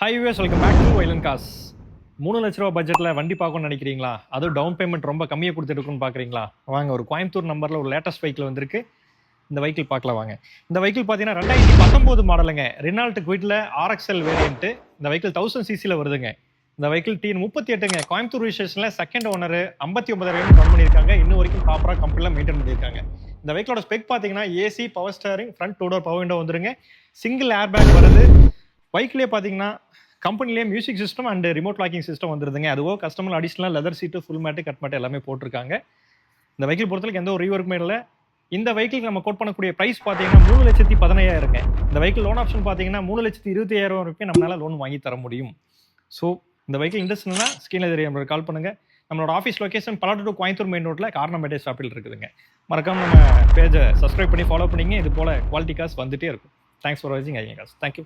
Highways welcome back to வைலன் காஸ் மூணு லட்ச ரூபா பட்ஜெட்டில் வண்டி பார்க்கணும்னு நினைக்கிறீங்களா? அதுவும் டவுன் பேமெண்ட் ரொம்ப கம்மியாக கொடுத்துருக்குன்னு பார்க்குறீங்களா? வாங்க ஒரு கோயம்புத்தூர் நம்பரில் ஒரு லேட்டஸ்ட் வெஹிக்கிள் வந்திருக்கு. இந்த வெஹிக்கிள் பார்க்கலாம் வாங்க. இந்த வெஹிக்கிள் பார்த்தீங்கன்னா ரெண்டாயிரத்தி பத்தொம்போது மாடலுங்க ரெனால்ட் குவிட்ல ஆர்எக்ஸ்எல் வேரியன்ட்டு இந்த வெஹிக்கிள் தௌசண்ட் சிசியில் வருதுங்க. இந்த வெஹிக்கிள் டிஎன் முப்பத்தி எட்டுங்க. கோயம்புத்தூர் ரிஜிஸ்ட்ரேஷனில் செகண்ட் ஓனர் ஐம்பத்தி ஒன்பதாயிரம் ரன் பண்ணியிருக்காங்க. இன்னும் வரைக்கும் ப்ராப்பராக கம்பெனியில் மெயின்டைன் பண்ணியிருக்காங்க. இந்த வெஹிக்கிளோட ஸ்பெக் பார்த்தீங்கன்னா AC power steering front two door power window வந்துருங்க. சிங்கிள் ஏர் பேக் வருது பைக்லேயே பார்த்தீங்கன்னா கம்பெனிலேயே music system and remote locking system வந்துருதுங்க. அதுவோ customer அடிஷனலாக leather seat full mat cut mat எல்லாமே போட்டிருக்காங்க. இந்த வெஹிக்கிள் பொறுத்தவரைக்கும் எந்த ஒரு ரீவர்க்குமே இல்லை. இந்த வெஹிக்கிள் நம்ம கோட் பண்ணக்கூடிய ப்ரைஸ் பார்த்தீங்கன்னா மூணு லட்சத்தி பதினாயிரங்க இந்த வெஹிக்கிள் லோன் ஆப்ஷன் பார்த்தீங்கன்னா மூணு லட்சத்தி இருபத்தி ஐயாயிரம் வரைக்கும் நம்மளால லோன் வாங்கி தர முடியும். ஸோ இந்த வெஹிக்கிள் இன்ட்ரெஸ்ட்னா ஸ்க்ரீனில் தெரியும் நம்மளுக்கு கால் பண்ணுங்க. நம்மளோட ஆஃபீஸ் லொகேஷன் பலாட்டு டு கோயம்புத்தூர் மெயின் ரோட்டில் கார்னமேட்டே ஷாப்பில் இருக்குதுங்க. மறக்காம நம்ம பேஜை சப்ஸ்கிரைப் பண்ணி ஃபாலோ பண்ணிங்க. இது போல குவாலிட்டி காஸ் வந்துட்டே இருக்கும். தேங்க்ஸ் ஃபார் வாட்சிங் ஐயா காசு தேங்க்யூ